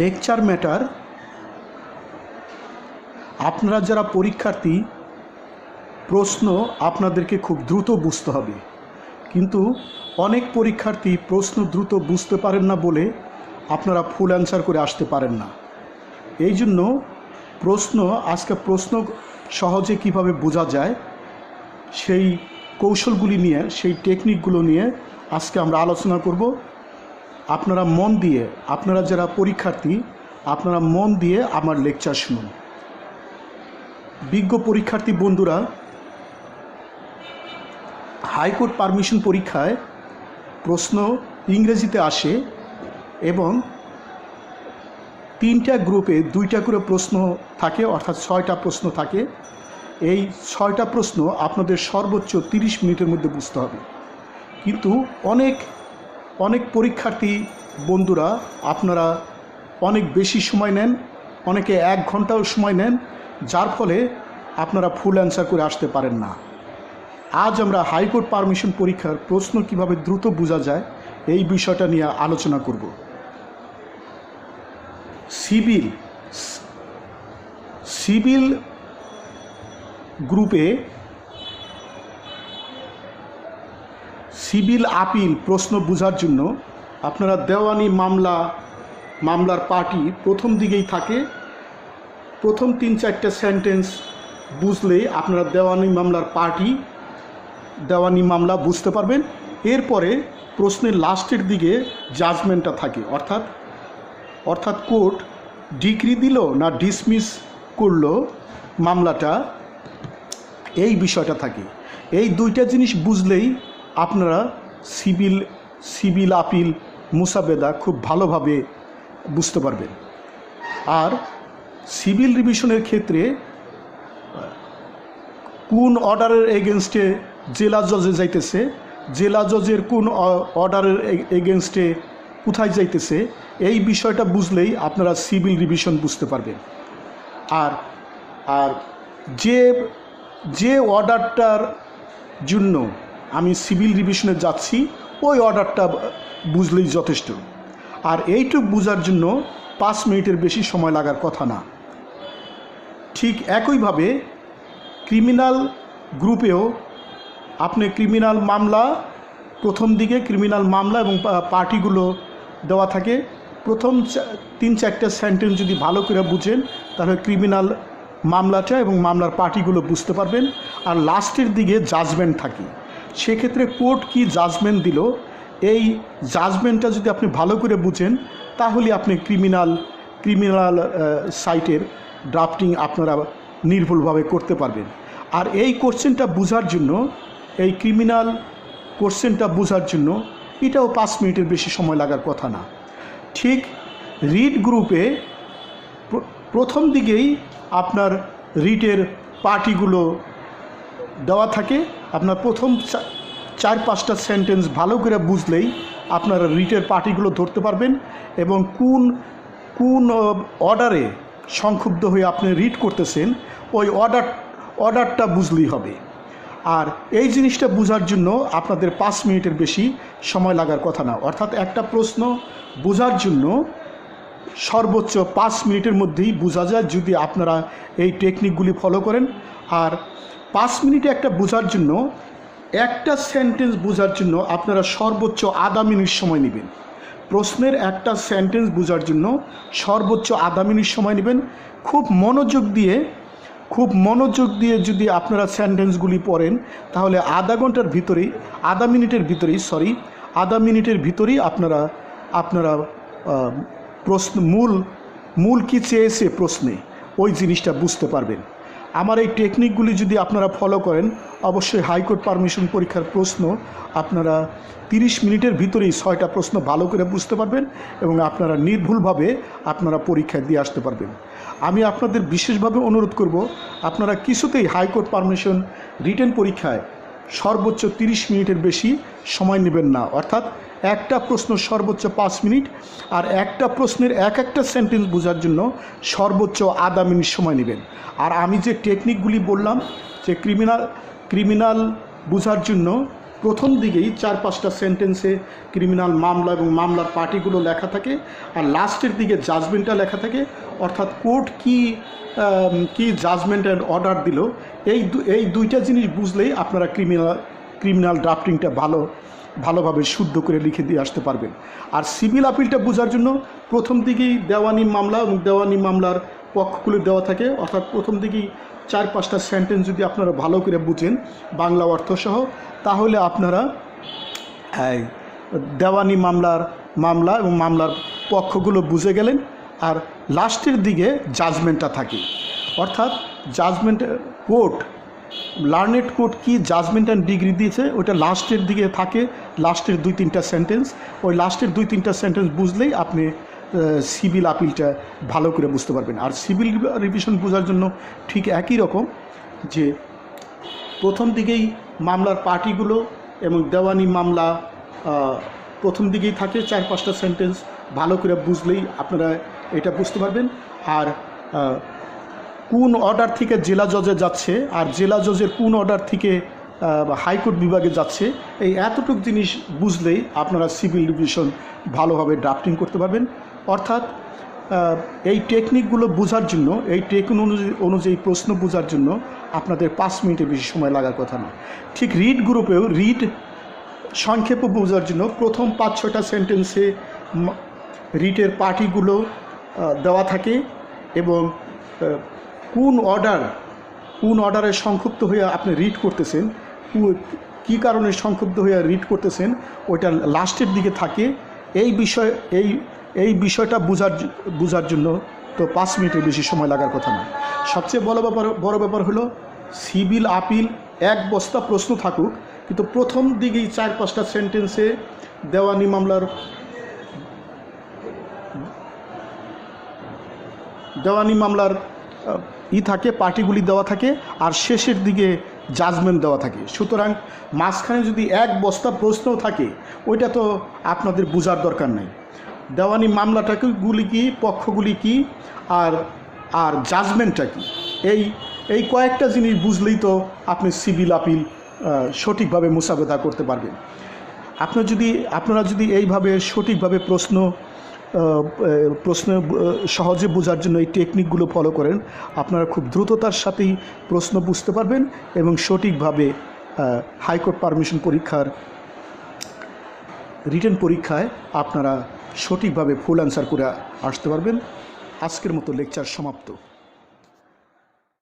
Lecture matter. আপনারা যারা পরীক্ষার্থী, প্রশ্ন আপনাদেরকে খুব দ্রুত বুঝতে হবে। কিন্তু অনেক পরীক্ষার্থী প্রশ্ন দ্রুত বুঝতে পারেন না বলে আপনারা ফুল অ্যান্সার করে আসতে পারেন না। এই জন্য প্রশ্ন, আজকে প্রশ্ন সহজে কীভাবে বোঝা যায়, সেই কৌশলগুলি নিয়ে, সেই টেকনিকগুলো নিয়ে আজকে আমরা আলোচনা করব। আপনারা মন দিয়ে, আপনারা যারা পরীক্ষার্থী, আপনারা মন দিয়ে আমার লেকচার শুনুন। বিজ্ঞ পরীক্ষার্থী বন্ধুরা, হাইকোর্ট পারমিশন পরীক্ষায় প্রশ্ন ইংরেজিতে আসে এবং তিনটা গ্রুপে দুইটা করে প্রশ্ন থাকে, অর্থাৎ ছয়টা প্রশ্ন থাকে। এই ছয়টা প্রশ্ন আপনাদের সর্বোচ্চ তিরিশ মিনিটের মধ্যে বুঝতে হবে। কিন্তু অনেক অনেক পরীক্ষার্থী বন্ধুরা, আপনারা অনেক বেশি সময় নেন, অনেকে এক ঘন্টাও সময় নেন, যার ফলে আপনারা ফুল অ্যান্সার করে আসতে পারেন না। আজ আমরা হাইকোর্ট পারমিশন পরীক্ষার প্রশ্ন কীভাবে দ্রুত বোঝা যায়, এই বিষয়টা নিয়ে আলোচনা করব। সিভিল সিভিল গ্রুপে সিভিল আপিল প্রশ্ন বোঝার জন্য আপনারা দেওয়ানি মামলা, মামলার পার্টি প্রথম দিকেই থাকে। প্রথম তিন চারটে সেন্টেন্স বুঝলে আপনারা দেওয়ানি মামলার পার্টি, দেওয়ানি মামলা বুঝতে পারবেন। এরপরে প্রশ্নের লাস্টের দিকে জাজমেন্টটা থাকে, অর্থাৎ অর্থাৎ কোর্ট ডিগ্রি দিল না ডিসমিস করল মামলাটা, এই বিষয়টা থাকে। এই দুইটা জিনিস বুঝলেই আপনারা সিভিল সিভিল আপিল মুসাবেদা খুব ভালোভাবে বুঝতে পারবেন। আর সিভিল রিভিশনের ক্ষেত্রে, কোন অর্ডারের এগেনস্টে জেলা জজে যাইতেছে, জেলা জজের কোন অর্ডারের এগেনস্টে কোথায় যাইতেছে, এই বিষয়টা বুঝলেই আপনারা সিভিল রিভিশন বুঝতে পারবেন। আর আর যে যে অর্ডারটার জন্য আমি সিভিল রিভিশনে যাচ্ছি, ওই অর্ডারটা বুঝলেই যথেষ্ট। আর এইটুক বোঝার জন্য পাঁচ মিনিটের বেশি সময় লাগার কথা না। ঠিক একইভাবে ক্রিমিনাল গ্রুপেও আপনি ক্রিমিনাল মামলা, প্রথম দিকে ক্রিমিনাল মামলা এবং পার্টিগুলো দেওয়া থাকে। প্রথম তিন চারটে সেন্টেন্স যদি ভালো করে বুঝেন, তাহলে ক্রিমিনাল মামলাটা এবং মামলার পার্টিগুলো বুঝতে পারবেন। আর লাস্টের দিকে জাজমেন্ট থাকে। সেক্ষেত্রে কোর্ট কি জাজমেন্ট দিল? এই জাজমেন্টটা যদি আপনি ভালো করে বুঝেন, তাহলে আপনি ক্রিমিনাল ক্রিমিনাল সাইটের ড্রাফটিং আপনারা নির্ভুলভাবে করতে পারবেন। আর এই কোশ্চেনটা বোঝার জন্য, এই ক্রিমিনাল কোশ্চেনটা বোঝার জন্য এটাও পাঁচ মিনিটের বেশি সময় লাগার কথা না। ঠিক রিড গ্রুপে প্রথম দিকেই আপনার রিটের পার্টিগুলো দেওয়া থাকে। আপনার প্রথম চার পাঁচটা সেন্টেন্স ভালো করে বুঝলেই আপনারা রিটের পার্টিগুলো ধরতে পারবেন এবং কোন কোন অর্ডারে সংক্ষুব্ধ হয়ে আপনি রিড করতেছেন, ওই অর্ডার অর্ডারটা বুঝলেই হবে। আর এই জিনিসটা বোঝার জন্য আপনাদের পাঁচ মিনিটের বেশি সময় লাগার কথা না। অর্থাৎ একটা প্রশ্ন বোঝার জন্য সর্বোচ্চ পাঁচ মিনিটের মধ্যেই বোঝা যায় যদি আপনারা এই টেকনিকগুলি ফলো করেন। আর পাঁচ মিনিটে একটা বোঝার জন্য, একটা সেন্টেন্স বোঝার জন্য আপনারা সর্বোচ্চ আধা মিনিট সময় নেবেন। প্রশ্নের একটা সেন্টেন্স বোঝার জন্য সর্বোচ্চ আধা মিনিট সময় নেবেন। খুব মনোযোগ দিয়ে, খুব মনোযোগ দিয়ে যদি আপনারা সেন্টেন্সগুলি পড়েন, তাহলে আধা ঘণ্টার ভিতরেই, আধা মিনিটের ভিতরেই সরি আধা মিনিটের ভিতরেই আপনারা আপনারা প্রশ্ন, মূল মূল কী চেয়েছে প্রশ্নে, ওই জিনিসটা বুঝতে পারবেন। আমার এই টেকনিকগুলি যদি আপনারা ফলো করেন, অবশ্যই হাইকোর্ট পারমিশন পরীক্ষার প্রশ্ন আপনারা তিরিশ মিনিটের ভিতরেই ছয়টা প্রশ্ন ভালো করে বুঝতে পারবেন এবং আপনারা নির্ভুলভাবে আপনারা পরীক্ষায় দিয়ে আসতে পারবেন। আমি আপনাদের বিশেষভাবে অনুরোধ করব, আপনারা কিছুতেই হাইকোর্ট পারমিশন রিটেন পরীক্ষায় সর্বোচ্চ তিরিশ মিনিটের বেশি সময় নেবেন না। অর্থাৎ একটা প্রশ্ন সর্বোচ্চ পাঁচ মিনিট আর একটা প্রশ্নের এক একটা সেন্টেন্স বোঝার জন্য সর্বোচ্চ আধা মিনিট সময় নেবেন। আর আমি যে টেকনিকগুলি বললাম, যে ক্রিমিনাল ক্রিমিনাল বোঝার জন্য প্রথম দিকেই চার পাঁচটা সেন্টেন্সে ক্রিমিনাল মামলা এবং মামলার পার্টিগুলো লেখা থাকে আর লাস্টের দিকে জাজমেন্টটা লেখা থাকে। অর্থাৎ কোর্ট কি কি জাজমেন্টের অর্ডার দিল, এই এই দুইটা জিনিস বুঝলেই আপনারা ক্রিমিনাল ক্রিমিনাল ড্রাফটিংটা ভালো, ভালোভাবে শুদ্ধ করে লিখে দিয়ে আসতে পারবেন। আর সিভিল আপিলটা বোঝার জন্য প্রথম দিকেই দেওয়ানি মামলা এবং দেওয়ানি মামলার পক্ষগুলো দেওয়া থাকে, অর্থাৎ প্রথম দিকেই চার পাঁচটা সেন্টেন্স যদি আপনারা ভালো করে বুঝেন, বাংলা অর্থসহ, তাহলে আপনারা দেওয়ানি মামলার মামলা এবং মামলার পক্ষগুলো বুঝে গেলেন। আর লাস্টের দিকে জাজমেন্টটা থাকে। অর্থাৎ জাজমেন্ট কোর্ট লার্নেড কোর্ট কি জাজমেন্ট অ্যান্ড ডিগ্রি দিয়েছে, ওটা লাস্টের দিকে থাকে, লাস্টের দুই তিনটা সেন্টেন্স ওই লাস্টের দুই তিনটা সেন্টেন্স বুঝলেই আপনি সিভিল আপিলটা ভালো করে বুঝতে পারবেন। আর সিভিল রিভিশন বোঝার জন্য ঠিক একই রকম যে প্রথম দিকেই মামলার পার্টিগুলো এবং দেওয়ানি মামলা প্রথম দিকেই থাকে চার পাঁচটা সেন্টেন্স ভালো করে বুঝলেই আপনারা এটা বুঝতে পারবেন। আর কোন অর্ডার থেকে জেলা জজে যাচ্ছে আর জেলা জজের কোন অর্ডার থেকে হাইকোর্ট বিভাগে যাচ্ছে, এই এতটুক জিনিস বুঝলেই আপনারা সিভিল রিভিশন ভালোভাবে ড্রাফটিং করতে পারবেন। অর্থাৎ এই টেকনিকগুলো বোঝার জন্য, এই টেকনিক অনুযায়ী প্রশ্ন বোঝার জন্য আপনাদের পাঁচ মিনিটের বেশি সময় লাগার কথা না। ঠিক রিড গ্রুপেও রিড সংক্ষেপে বোঝার জন্য প্রথম পাঁচ ছটা সেন্টেন্সে রিটের পার্টিগুলো দেওয়া থাকে এবং কোন অর্ডার কোন অর্ডারে সংক্ষুব্ধ হয়ে আপনি রিড করতেছেন, কী কারণে সংক্ষুব্ধ হয়ে রিড করতেছেন, ওইটা লাস্টের দিকে থাকে। এই বিষয়, এই এই বিষয়টা বোঝার বোঝার জন্য তো পাঁচ মিনিটের বেশি সময় লাগার কথা নয় সবচেয়ে বড় ব্যাপার বড় ব্যাপার হলো, সিভিল আপিল এক বস্তা প্রশ্ন থাকুক, কিন্তু প্রথম দিকেই চার পাঁচটা সেন্টেন্সে দেওয়ানি মামলার দেওয়ানি মামলার ই থাকে পার্টিগুলি দেওয়া থাকে, আর শেষের দিকে জাজমেন্ট দেওয়া থাকে। সুতরাং মাঝখানে যদি এক বস্তা প্রশ্ন থাকে, ওইটা তো আপনাদের বোঝার দরকার নাই। দেওয়ানি মামলাটাকে গুলি কী, পক্ষগুলি কী, আর আর জাজমেন্টটা কী? এই এই কয়েকটা জিনিস বুঝলেই তো আপনি সিভিল আপিল সঠিকভাবে মোসাবেদা করতে পারবেন। আপনার যদি, আপনারা যদি এইভাবে সঠিকভাবে প্রশ্ন প্রশ্ন সহজে বোঝার জন্য এই টেকনিকগুলো ফলো করেন। আপনারা খুব দ্রুততার সাথেই প্রশ্ন বুঝতে পারবেন এবং সঠিকভাবে হাইকোর্ট পারমিশন পরীক্ষার রিটার্ন পরীক্ষায় আপনারা সঠিকভাবে ফুল অ্যান্সার করে আসতে পারবেন। আজকের মতো লেকচার সমাপ্ত।